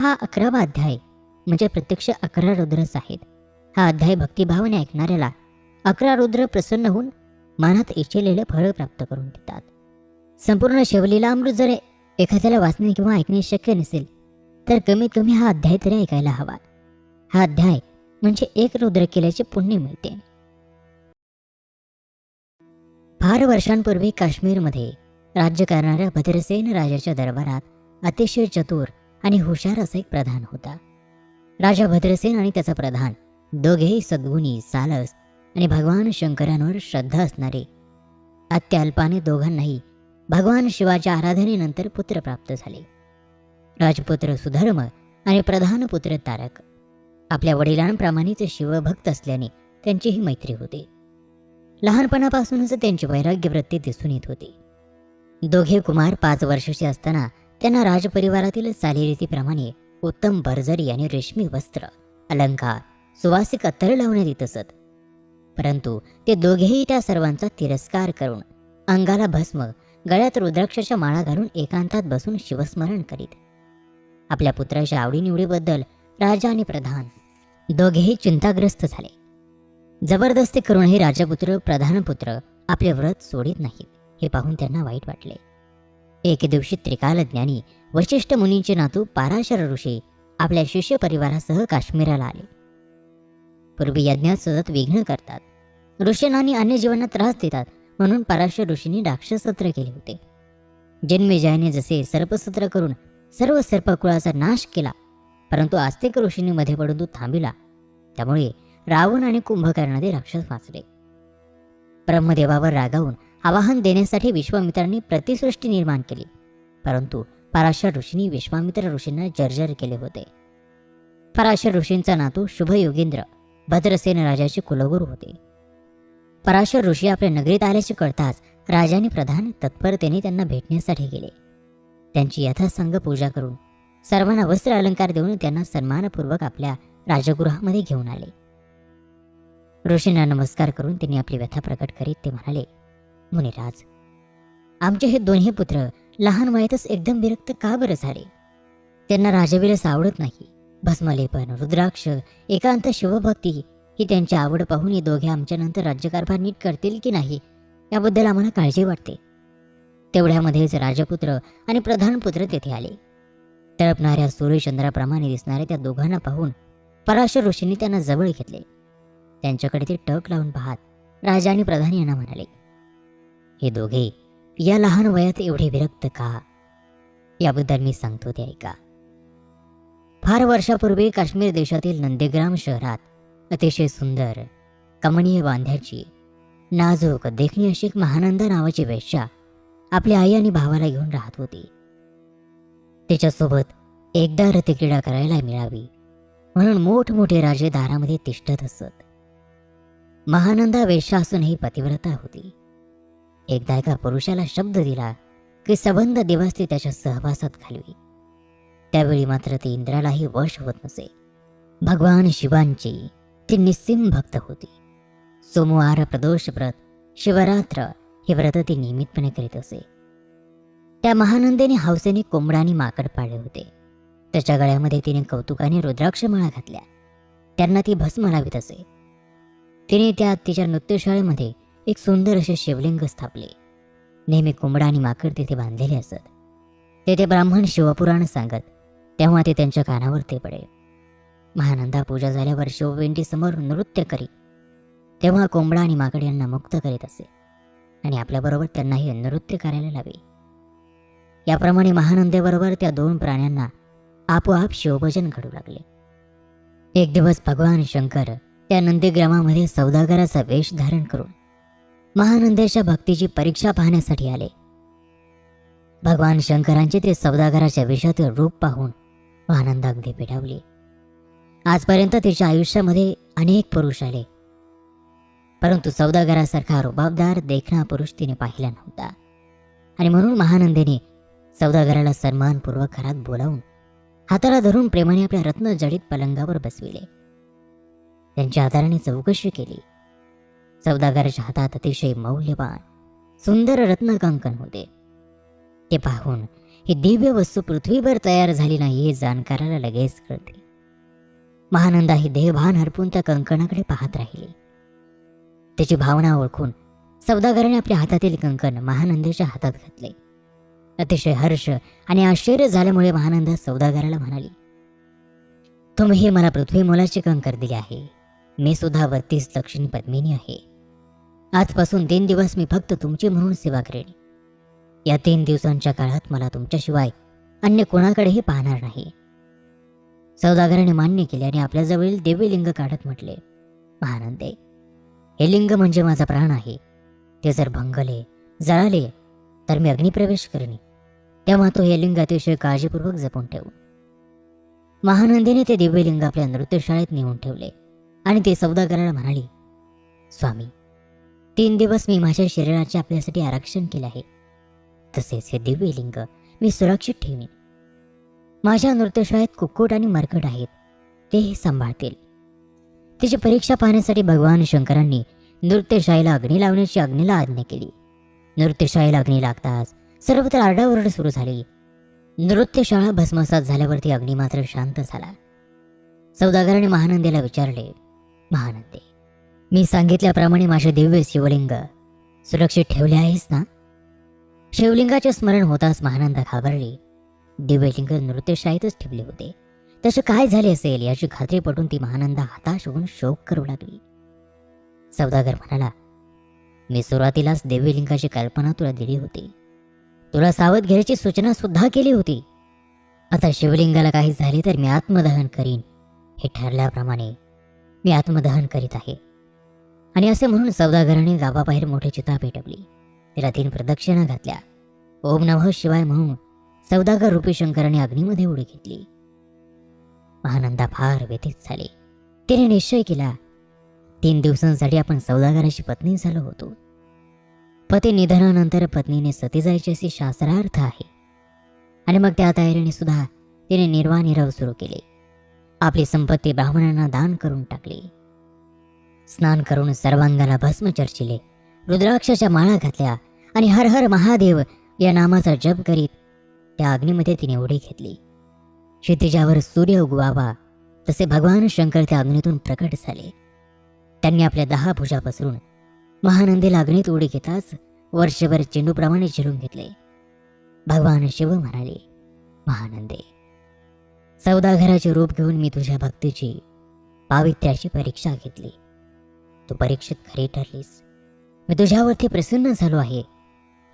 हा अकरावा अध्याय म्हणजे प्रत्यक्ष अकरा रुद्रच आहेत हा अध्याय भक्तिभावाने ऐकणाऱ्याला अकरा रुद्र प्रसन्न होऊन मनात इच्छिलेले फळ प्राप्त करून देतात. संपूर्ण शिवलीला अमृत जर एखाद्याला वाचणे किंवा ऐकणे शक्य नसेल तर कमीत कमी हा अध्याय तरी ऐकायला हवा. हा अध्याय म्हणजे एक रुद्र केल्याचे पुण्य मिळते. फार वर्षांपूर्वी काश्मीरमध्ये राज्य करणाऱ्या भद्रसेन राजाच्या दरबारात अतिशय चतुर आणि हुशार असा एक प्रधान होता. राजा भद्रसेन आणि त्याचा प्रधान दोघेही सद्गुणी सालस आणि भगवान शंकरांवर श्रद्धा असणारे. अत्यल्पाने दोघांनाही भगवान शिवाच्या आराधनेनंतर पुत्र प्राप्त झाले. राजपुत्र सुधर्म आणि प्रधान पुत्र तारक. आपल्या वडिलांप्रमाणेच शिवभक्त असल्याने त्यांचीही मैत्री होती. लहानपणापासूनच त्यांची वैराग्य वृत्ती दिसून येत होती. दोघे कुमार पाच वर्षाचे असताना त्यांना राजपरिवारातील चालीरीतीप्रमाणे उत्तम भरजरी आणि रेशमी वस्त्र अलंकार सुवासिक अत्तर लावण्यात येत असत. परंतु ते दोघेही त्या सर्वांचा तिरस्कार करून अंगाला भस्म गळ्यात रुद्राक्षाच्या माळा घालून एकांतात बसून शिवस्मरण करीत. आपल्या पुत्राच्या आवडीनिवडीबद्दल राजा आणि प्रधान दोघेही चिंताग्रस्त झाले. जबरदस्ती करूनही राजपुत्र प्रधानपुत्र आपले व्रत सोडित नाहीत हे पाहून त्यांना वाईट वाटले. एके दिवशी त्रिकालज्ञानी वशिष्ठ मुनींचे नातू पाराशर ऋषी आपल्या शिष्य परिवारासह काश्मीराला आले. पूर्वी यज्ञात सतत विघ्न करतात. ऋषींना अन्य जीवांना त्रास देतात म्हणून पाराशर ऋषींनी राक्षसत्र केले होते. जन्मेजयाने जसे सर्पसत्र करून सर्व सर्पकुळाचा नाश केला परंतु आस्तिक ऋषींनी मध्ये पडून तो थांबिला. त्यामुळे रावण आणि कुंभकर्णाचे राक्षस वाचले. ब्रह्मदेवावर रागावून आवाहन देण्यासाठी विश्वामित्रांनी प्रतिसृष्टी निर्माण केली. परंतु पराशर ऋषींनी विश्वामित्र ऋषींना जर्जर केले होते. पराशर ऋषींचा नातू शुभ योगेंद्र भद्रसेन राजाचे कुलगुरू होते. पराशर ऋषी आपल्या नगरीत आल्याचे कळताच राजाने प्रधान तत्परतेने त्यांना भेटण्यासाठी गेले. त्यांची यथासंग पूजा करून सर्वांना वस्त्र अलंकार देऊन त्यांना सन्मानपूर्वक आपल्या राजगृहामध्ये घेऊन आले. ऋषींना नमस्कार करून त्यांनी आपली व्यथा प्रकट करीत ते म्हणाले मुनिराज आमचे हे दोन्ही पुत्र लहान वयातच एकदम विरक्त का बरं झाले? त्यांना राजविलास आवडत नाही. भस्मलेपन रुद्राक्ष एकांत शिवभक्ती ही त्यांची आवड पाहून हे दोघे आमच्यानंतर राज्यकारभार नीट करतील की नाही याबद्दल आम्हाला काळजी वाटते. तेवढ्यामध्येच राजपुत्र आणि प्रधानपुत्र तेथे आले. तळपणाऱ्या सूर्यचंद्राप्रमाणे दिसणाऱ्या त्या दोघांना पाहून पराशर ऋषींनी त्यांना जवळ घेतले. त्यांच्याकडे ते टक लावून पाहत राजा आणि प्रधान यांना म्हणाले हे दोघे या लहान वयात एवढे विरक्त का? याबद्दल मी सांगतो ते ऐका. फार वर्षापूर्वी काश्मीर देशातील नंदेग्राम शहरात अतिशय सुंदर कमनीय बांध्याची नाजूक देखणी अशी एक महानंदा नावाची वेश्या आपल्या आई आणि भावाला घेऊन राहत होती. तिच्यासोबत एकदा रतिक्रीडा करायला मिळावी म्हणून मोठमोठे राजे दारामध्ये तिष्ठत असत. महानंदा वेश्या असूनही पतिव्रता होती. एकदा एका पुरुषाला शब्द दिला की सबंध दिवस ती त्याच्या सहवासात घालवी. त्यावेळी मात्र ती इंद्रालाही वश होत नसे. भगवान शिवांची ती निस्सिम भक्त होती. सोमवार प्रदोष व्रत शिवरात्र हे व्रत ती नियमितपणे करीत असे. त्या महानंदेने हौसेने कोंबडा आणि माकड पाळले होते. त्याच्या गळ्यामध्ये तिने कौतुकाने रुद्राक्ष माळा घातल्या. त्यांना ती भस्म लावित असे. तिने त्या तिच्या नृत्यशाळेमध्ये एक सुंदर असे शिवलिंग स्थापले. नेहमी कोंबडा आणि माकड तिथे बांधलेले असत. तेथे ब्राह्मण शिवपुराण सांगत तेव्हा ते त्यांच्या कानावर ते पडे. महानंदा पूजा झाल्यावर शिववेंटी समोर नृत्य करी. तेव्हा कोंबडा आणि माकड यांना मुक्त करीत असे. आणि आपल्याबरोबर त्यांनाही नृत्य करायला लावे. याप्रमाणे महानंदेबरोबर त्या दोन प्राण्यांना आपोआप शिवभजन घडू लागले. एक दिवस भगवान शंकर त्या नंदीग्रामामध्ये सौदागराचा वेश धारण करून महानंदेच्या भक्तीची परीक्षा पाहण्यासाठी आले. भगवान शंकरांचे ते सौदागराच्या वेशातील रूप पाहून महानंद अगदी पेटावली आजपर्यंत तिच्या आयुष्यामध्ये अनेक पुरुष आले. परंतु सौदागरासारखा रुबाबदार देखणा पुरुष तिने पाहिला नव्हता. आणि म्हणून महानंदेने सौदागराला सन्मानपूर्वक घरात बोलावून हाताला धरून प्रेमाने आपल्या रत्न जडीत पलंगावर बसविले. त्यांच्या आधाराने चौकशी केली. सौदागराच्या हातात अतिशय मौल्यवान सुंदर रत्नकंकण होते. ते पाहून ही दिव्य वस्तू पृथ्वीवर तयार झाली नाही हे जाणकाराला लगेच कळते. महानंदा ही देहभान हरपून त्या कंकणाकडे पाहत राहिली. त्याची भावना ओळखून सौदागराने आपल्या हातातील कंकण महानंदेच्या हातात घातले. अतिशय हर्ष आणि आश्चर्य झाल्यामुळे महानंदा सौदागराला म्हणाली तुम्ही मला पृथ्वी मोलाचे कंकर दिले आहे. मी सुद्धा बत्तीस दक्षिण पद्मिनी आहे. आजपासून तीन दिवस मी फक्त तुमची म्हणून सेवा करेन. या तीन दिवसांच्या काळात मला तुमच्याशिवाय अन्य कोणाकडेही पाहणार नाही. सौदागराने मान्य केले आणि आपल्याजवळील दिव्य लिंग काढत म्हटले महानंदे हे लिंग म्हणजे माझा प्राण आहे. ते जर भंगले जळाले तर मी अग्निप्रवेश करेन. तेव्हा तो हे लिंग अतिशय काळजीपूर्वक जपून ठेवू. महानंदीने ते दिव्यलिंग आपल्या नृत्यशाळेत नेऊन ठेवले आणि ते सौदागराला म्हणाली स्वामी तीन दिवस मी माझ्या शरीराचे आपल्यासाठी आरक्षण केले आहे. तसेच हे दिव्य लिंग मी सुरक्षित ठेवीन. माझ्या नृत्यशाळेत कुक्कुट आणि मरकट आहेत. तेही सांभाळतील. तिची परीक्षा पाहण्यासाठी भगवान शंकरांनी नृत्यशाळेला अग्नी लावण्याची अग्नीला आज्ञा केली. नृत्यशाळेला अग्नी लागताच सर्वत्र आरडाओरड सुरू झाली. नृत्यशाळा भस्मसात झाल्यावरती अग्नी मात्र शांत झाला. सौदागराने महानंदेला विचारले महानंदे मी सांगितल्याप्रमाणे माझे दिव्य शिवलिंग सुरक्षित ठेवले आहेस ना? शिवलिंगाचे स्मरण होताच महानंदा घाबरली. दिव्यलिंग नृत्यशाळेतच ठेवले होते. तसे काय झाले असेल याची खात्री पटून ती महानंदा हताश होऊन शोक करू लागली. सौदागर म्हणाला मी सुरुवातीलाच दिव्यलिंगाची कल्पना तुला दिली होती. तुला सावध घेण्याची सूचना सुद्धा केली होती. आता शिवलिंगाला काही झाले तर मी आत्मदहन करीन. हे ठरल्याप्रमाणे मी आत्मदहन करीत आहे. आणि असे म्हणून सौदागराने गावाबाहेर मोठी चिता पेटवली. तिला तीन प्रदक्षिणा घातल्या. ओम नमः शिवाय म्हणून सौदागर रुपी शंकराने अग्नीमध्ये उडी घेतली. महानंदा फार व्यथित झाले. तिने निश्चय केला तीन दिवसांसाठी आपण सौदागराची पत्नी झालो होतो. पती निधनानंतर पत्नीने सती जायची असे शास्त्रार्थ आहे. आणि मग त्या तयारीने सुद्धा तिने निर्वानिरव सुरू केले. आपली संपत्ती ब्राह्मणांना दान करून टाकली. स्नान करून सर्वांगाला भस्म चर्चिले. रुद्राक्षाच्या माळा घातल्या आणि हर हर महादेव या नामाचा जप करीत त्या अग्नीमध्ये तिने उडी घेतली. क्षितिजावर सूर्य उगवावा तसे भगवान शंकर त्या अग्नीतून प्रकट झाले. त्यांनी आपल्या दहा भुजा पसरून महानंदीला अग्नीत उडी घेताच वर्षभर चेंडूप्रमाणे झिरून घेतले. भगवान शिव म्हणाले महानंदे सौदागराचे रूप घेऊन मी तुझ्या भक्तीची पावित्र्याची परीक्षा घेतली. तू परीक्षेत खरी ठरलीस. मी तुझ्यावरती प्रसन्न झालो आहे.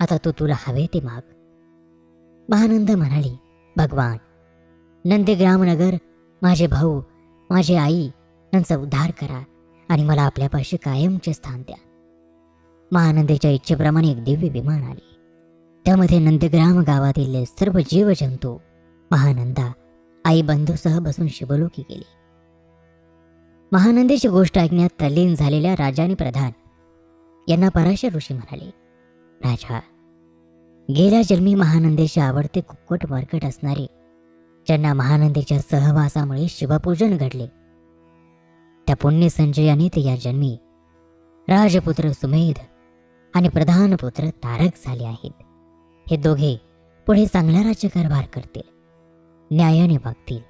आता तू तुला हवे ते माग. महानंद म्हणाली भगवान नंदीग्रामनगर माझे भाऊ माझी आई यांचा उद्धार करा आणि मला आपल्यापाशी कायमचे स्थान द्या. महानंदेच्या इच्छेप्रमाणे एक दिव्य विमान आले. त्यामध्ये नंदग्राम गावातील सर्व जीवजंतू महानंदा आई बंधूसह बसून शिवलोकी गेली. महानंदेची गोष्ट ऐकण्यात तल्लीन झालेल्या राजाने प्रधान. यांना पराशर ऋषी म्हणाले राजा गेल्या जन्मी महानंदेचे आवडते कुक्कट मरकट असणारे ज्यांना महानंदेच्या सहवासामुळे शिवपूजन घडले. त्या पुण्य संजयाने ते या जन्मी राजपुत्र सुमेध आणि प्रधान पुत्र तारक झाले आहेत. हे दोघे पुढे चांगला राज्यकारभार करतील न्यायाने वागतील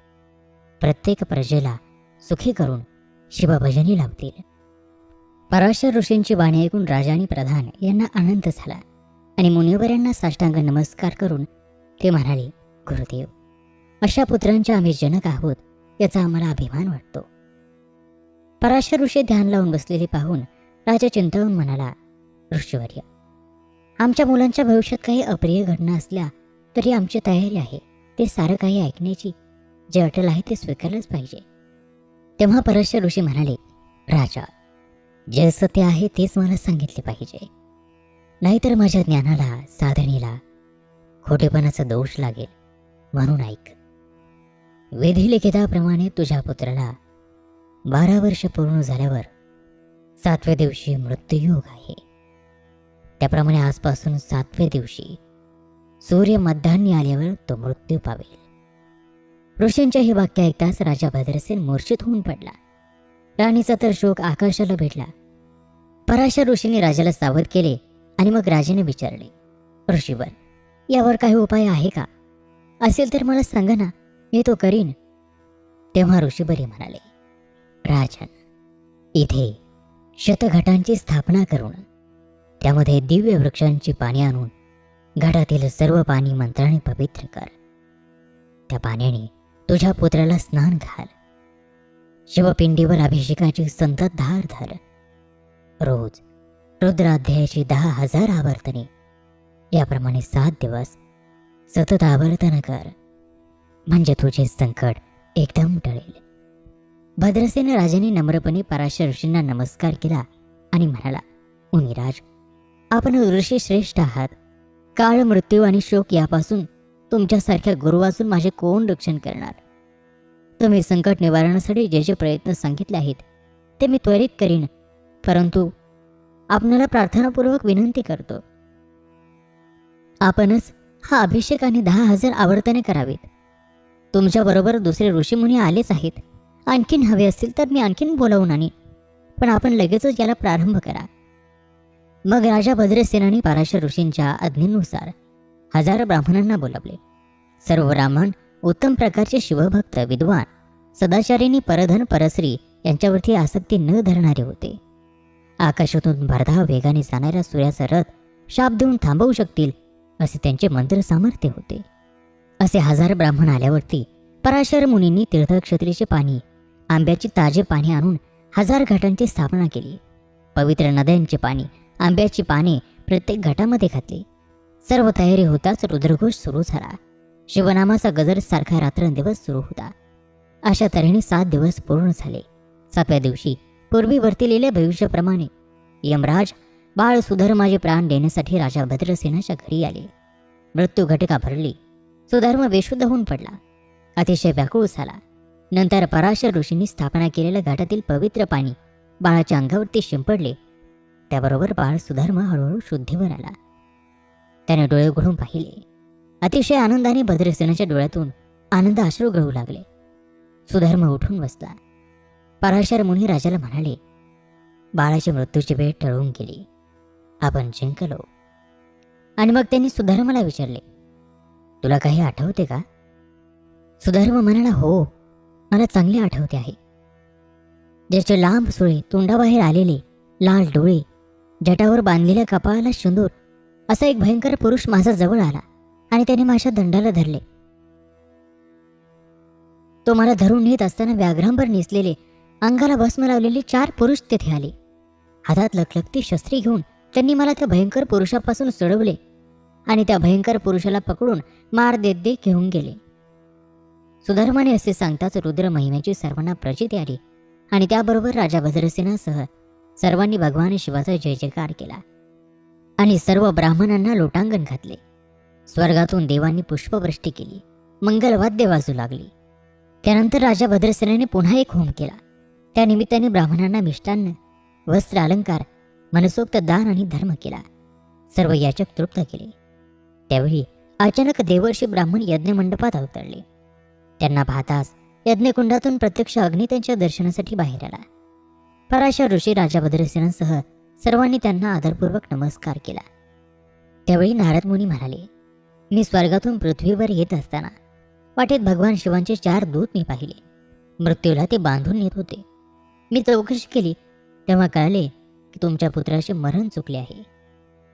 प्रत्येक प्रजेला सुखी करून शिवभजनी लावतील पराशर ऋषींची वाणी ऐकून राजा आणि प्रधान यांना आनंद झाला आणि मुनिवरांना साष्टांग नमस्कार करून ते म्हणाले गुरुदेव अशा पुत्रांचे आम्ही जनक आहोत याचा आम्हाला अभिमान वाटतो. पराशर ऋषी ध्यान लावून बसलेले पाहून राजा चिंतावून म्हणाला ऋषीवर्य आमच्या मुलांच्या भविष्यात काही अप्रिय घटना असल्या तरी आमची तयारी आहे ते सारं काही ऐकण्याची जे अटल आहे ते स्वीकारलंच पाहिजे. तेव्हा पराशर ऋषी म्हणाले राजा जे सत्य आहे तेच मला सांगितले पाहिजे. नाहीतर माझ्या ज्ञानाला साधनेला खोटेपणाचा दोष लागेल म्हणून ऐक. विधिलिखिताप्रमाणे तुझ्या पुत्राला बारा वर्ष पूर्ण झाल्यावर सातव्या दिवशी मृत्यूयोग आहे. त्याप्रमाणे आजपासून सातव्या दिवशी सूर्य मध्यान्ही आल्यावर तो मृत्यू पावेल. ऋषींचे हे वाक्य ऐकताच राजा भद्रसेन मूर्छित होऊन पडला. राणीचा तर शोक आकाशाला भेटला. पराशर ऋषींनी राजाला सावध केले आणि मग राजाने विचारले ऋषीवर यावर काही उपाय आहे का? असेल तर मला सांगा ना मी तो करीन. तेव्हा ऋषीबरी म्हणाले राजन इथे शतघटांची स्थापना करून त्यामध्ये दिव्य वृक्षांची पाणी आणून घटातील सर्व पाणी मंत्राने पवित्र कर. त्या पाण्याने तुझ्या पुत्राला स्नान घाल. शिवपिंडीवर अभिषेकाची संततधार धर. रोज रुद्राध्यायाची दहा हजार आवर्तने. याप्रमाणे सात दिवस सतत आवर्तन कर. म्हणजे तुझे संकट एकदम टळेल. भद्रसेन राजाने नम्रपणे पराशर ऋषींना नमस्कार केला आणि म्हणाला मुनिराज आपण ऋषी श्रेष्ठ आहात. काळ मृत्यू आणि शोक यापासून तुमच्यासारख्या गुरु वाचून माझे कोण रक्षण करणार? तुम्ही संकट निवारणासाठी जे जे प्रयत्न सांगितले आहेत ते मी त्वरित करीन. परंतु आपणाला प्रार्थनापूर्वक विनंती करतो. आपणच हा अभिषेक आणि दहा हजार आवर्तने करावीत. तुमच्याबरोबर दुसरे ऋषीमुनी आलेच आहेत. आणखीन हवे असतील तर मी आणखीन बोलावून आणीन. पण आपण लगेचच याला प्रारंभ करा. मग राजा भद्रसेनाने पाराशर ऋषींच्या आज्ञेनुसार हजार ब्राह्मणांना बोलावले. सर्व ब्राह्मण उत्तम प्रकारचे शिवभक्त विद्वान सदाचार्यांनी परधन परश्री यांच्यावरती आसक्ती न धरणारे होते. आकाशातून भरधाव वेगाने जाणाऱ्या सूर्याचा रथ शाप देऊन थांबवू शकतील असे त्यांचे मंत्र सामर्थ्य होते. असे हजार ब्राह्मण आल्यावरती पराशर मुनींनी तीर्थक्षत्रीचे पाणी आंब्याची ताजे पाणी आणून हजार घाटांची स्थापना केली. पवित्र नद्यांचे पाणी आंब्याची पाने प्रत्येक घाटामध्ये घातली. सर्व तयारी होताच रुद्रघोष सुरू झाला. शिवनामाचा गजर सारखा रात्रंदिवस सुरू होता. अशा तऱ्हेने सात दिवस पूर्ण झाले. सातव्या दिवशी पूर्वी वर्तिलेल्या भविष्याप्रमाणे यमराज बाळ सुधर्माचे प्राण देण्यासाठी राजा भद्रसेनाच्या घरी आले. मृत्यू घटका भरली. सुधर्म बेशुद्ध होऊन पडला. अतिशय व्याकुळ झाला. नंतर पराशर ऋषींनी स्थापना केलेल्या घाटातील पवित्र पाणी बाळाच्या अंगावरती शिंपडले. त्याबरोबर बाळ सुधर्म हळूहळू शुद्धीवर आला त्याने डोळे उघडून पाहिले. अतिशय आनंदाने भद्रसेनाच्या डोळ्यातून आनंद अश्रू गळू लागले. सुधर्म उठून बसला. पराशर मुनी राजाला म्हणाले बाळाची मृत्यूची वेळ टळून गेली. आपण जिंकलो. आणि मग त्यांनी सुधर्माला विचारले तुला काही आठवते का? सुधर्म म्हणाला हो मला चांगले आठवते आहे. ज्याचे लांब सुळे तोंडाबाहेर आलेले लाल डोळे जटावर बांधलेल्या कपाळाला शिंदूर असा एक भयंकर पुरुष माझा जवळ आला आणि त्याने माझ्या दंडाला धरले. तो मला धरून नेत असताना व्याघ्रांवर नेसलेले अंगाला भस्म लावलेले चार पुरुष तेथे आले. हातात लखलखती शस्त्री घेऊन त्यांनी मला त्या भयंकर पुरुषापासून सोडवले आणि त्या भयंकर पुरुषाला पकडून मार देत दे घेऊन गेले. सुधर्माने असे सांगताच रुद्र महिम्याची सर्वांना प्रचिती आली आणि त्याबरोबर राजा भद्रसेनासह सर्वांनी भगवान शिवाचा जय जयकार केला. आणि सर्व ब्राह्मणांना लोटांगण घातले. स्वर्गातून देवांनी पुष्पवृष्टी केली. मंगलवाद्य वाजू लागली. त्यानंतर राजा भद्रसेनाने पुन्हा एक होम केला. त्या निमित्ताने ब्राह्मणांना मिष्टान्न वस्त्र अलंकार मनसोक्त दान आणि धर्म केला. सर्व याचक तृप्त केले. त्यावेळी अचानक देवर्षी ब्राह्मण यज्ञमंडपात अवतरले त्यांना पाहताच यज्ञकुंडातून प्रत्यक्ष अग्नी त्यांच्या दर्शनासाठी बाहेर आला. पराशर ऋषी राजा भद्रसेनासह सर्वांनी त्यांना आदरपूर्वक नमस्कार केला. त्यावेळी नारद मुनी म्हणाले मी स्वर्गातून पृथ्वीवर येत असताना वाटेत भगवान शिवांचे चार दूत मी पाहिले. मृत्यूला ते बांधून नेत होते. मी चौकशी केली तेव्हा कळले की तुमच्या पुत्राचे मरण चुकले आहे.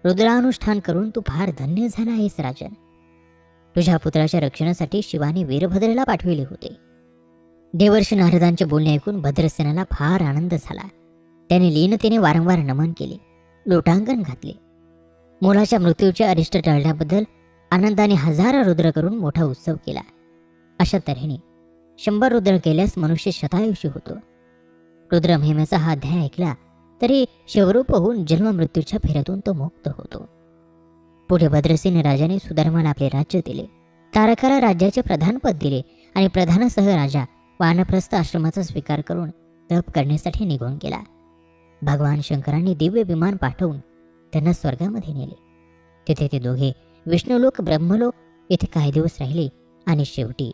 रुद्रानुष्ठान करून तू फार धन्य झाला आहेस राजन. तुझ्या पुत्राच्या रक्षणासाठी शिवाने वीरभद्रेला पाठविले होते. देवर्षी नारदांचे बोलणे ऐकून भद्रसेनाला फार आनंद झाला. त्याने लीनतेने वारंवार नमन केले लोटांगण घातले. मुलाच्या मृत्यूचे अरिष्ट टळल्याबद्दल आनंदाने हजार रुद्र करून मोठा उत्सव केला. अशा तऱ्हेने शंभर रुद्र केल्यास मनुष्य शतायुषी होतो. रुद्र महिमेचा हा अध्याय ऐकला तरी शिवरूप होऊन जन्म मृत्यूच्या फेऱ्यातून तो मुक्त होतो. पुढे भद्रसेन राजाने सुधर्माला आपले राज्य दिले. तारकाला राज्याचे प्रधानपद दिले आणि प्रधानासह राजा वानप्रस्थ आश्रमाचा स्वीकार करून तप करण्यासाठी निघून गेला. भगवान शंकरांनी दिव्य विमान पाठवून त्यांना स्वर्गामध्ये नेले. तिथे ते दोघे विष्णुलोक ब्रह्मलोक येथे काही दिवस राहिले आणि शेवटी